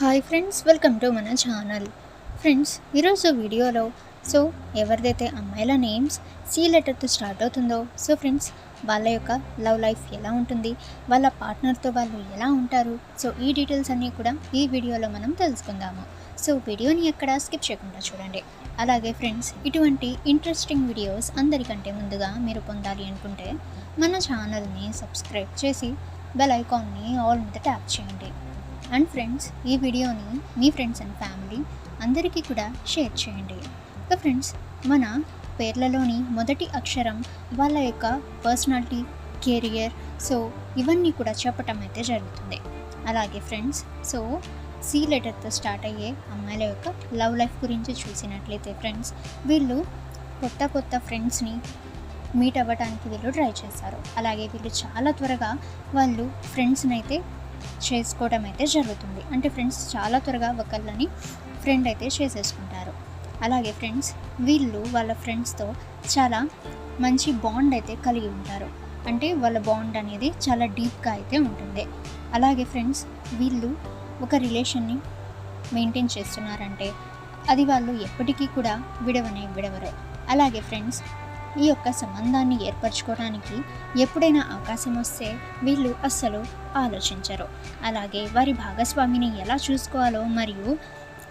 Hi friends welcome to మన channel friends ఈరోజు వీడియోలో సో ఎవరిదైతే అమ్మాయిల నేమ్స్ సి లెటర్తో స్టార్ట్ అవుతుందో సో ఫ్రెండ్స్ వాళ్ళ యొక్క లవ్ లైఫ్ ఎలా ఉంటుంది వాళ్ళ పార్ట్నర్తో వాళ్ళు ఎలా ఉంటారు సో ఈ డీటెయిల్స్ అన్నీ కూడా ఈ వీడియోలో మనం తెలుసుకుందాము. సో వీడియోని ఎక్కడ స్కిప్ చేయకుండా చూడండి. అలాగే ఫ్రెండ్స్ ఇటువంటి ఇంట్రెస్టింగ్ వీడియోస్ అందరికంటే ముందుగా మీరు పొందాలి అనుకుంటే మన ఛానల్ని సబ్స్క్రైబ్ చేసి బెల్ ఐకాన్ని ఆల్ మీద ట్యాప్ చేయండి. అండ్ ఫ్రెండ్స్ ఈ వీడియోని మీ ఫ్రెండ్స్ అండ్ ఫ్యామిలీ అందరికీ కూడా షేర్ చేయండి. ఇక ఫ్రెండ్స్ మన పేర్లలోని మొదటి అక్షరం వాళ్ళ యొక్క పర్సనాలిటీ కెరియర్ సో ఇవన్నీ కూడా చెప్పటం అయితే జరుగుతుంది. అలాగే ఫ్రెండ్స్ సో సి లెటర్తో స్టార్ట్ అయ్యే అమ్మాయిల యొక్క లవ్ లైఫ్ గురించి చూసినట్లయితే ఫ్రెండ్స్ వీళ్ళు కొత్త కొత్త ఫ్రెండ్స్ని మీట్ అవ్వడానికి వీళ్ళు ట్రై చేస్తారు. అలాగే వీళ్ళు చాలా త్వరగా వాళ్ళు ఫ్రెండ్స్ని అయితే చేసుకోవడం అయితే జరుగుతుంది. అంటే ఫ్రెండ్స్ చాలా త్వరగా ఒకళ్ళని ఫ్రెండ్ అయితే చేసేసుకుంటారు. అలాగే ఫ్రెండ్స్ వీళ్ళు వాళ్ళ ఫ్రెండ్స్తో చాలా మంచి బాండ్ అయితే కలిగి ఉంటారు. అంటే వాళ్ళ బాండ్ అనేది చాలా డీప్గా అయితే ఉంటుంది. అలాగే ఫ్రెండ్స్ వీళ్ళు ఒక రిలేషన్ని మెయింటైన్ చేస్తున్నారంటే అది వాళ్ళు ఎప్పటికీ కూడా విడవనే విడవరు. అలాగే ఫ్రెండ్స్ ఈ యొక్క సంబంధాన్ని ఏర్పరచుకోవడానికి ఎప్పుడైనా అవకాశం వస్తే వీళ్ళు అస్సలు ఆలోచించరు. అలాగే వారి భాగస్వామిని ఎలా చూసుకోవాలో మరియు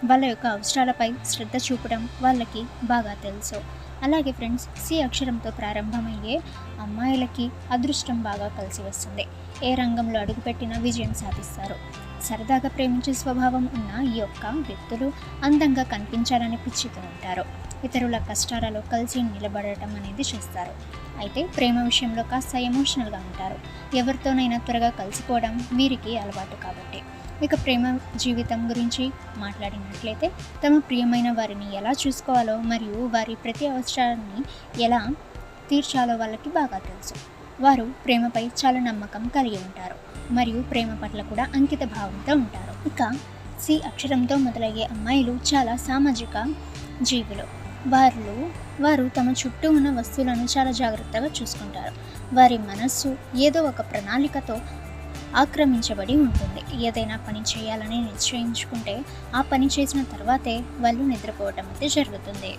వాళ్ళ యొక్క అవసరాలపై శ్రద్ధ చూపడం వాళ్ళకి బాగా తెలుసు. అలాగే ఫ్రెండ్స్ సి అక్షరంతో ప్రారంభమయ్యే అమ్మాయిలకి అదృష్టం బాగా కలిసి వస్తుంది. ఏ రంగంలో అడుగుపెట్టినా విజయం సాధిస్తారు. సరదాగా ప్రేమించే స్వభావం ఉన్న ఈ యొక్క వ్యక్తులు అందంగా కనిపించాలని పిచ్చితో ఉంటారు. ఇతరుల కష్టాలలో కలిసి నిలబడటం అనేది చేస్తారు. అయితే ప్రేమ విషయంలో కాస్త ఎమోషనల్గా ఉంటారు. ఎవరితోనైనా త్వరగా కలిసిపోవడం వీరికి అలవాటు కాబట్టి. ఇక ప్రేమ జీవితం గురించి మాట్లాడినట్లయితే తమ ప్రియమైన వారిని ఎలా చూసుకోవాలో మరియు వారి ప్రతి అవసరాన్ని ఎలా తీర్చాలో వాళ్ళకి బాగా తెలుసు. వారు ప్రేమపై చాలా నమ్మకం కలిగి ఉంటారు. మరియు ప్రేమ పట్ల కూడా అంకిత భావంతో ఉంటారు. ఇక సి అక్షరంతో మొదలయ్యే అమ్మాయిలు చాలా సామాజిక జీవులు. వారు వారు తమ చుట్టూ ఉన్న వస్తువులను చాలా జాగ్రత్తగా చూసుకుంటారు. వారి మనస్సు ఏదో ఒక ప్రణాళికతో ఆక్రమించబడి ఉంటుంది. ఏదైనా పని చేయాలని నిశ్చయించుకుంటే ఆ పని చేసిన తర్వాతే వాళ్ళు నిద్రపోవటం అయితే జరుగుతుంది.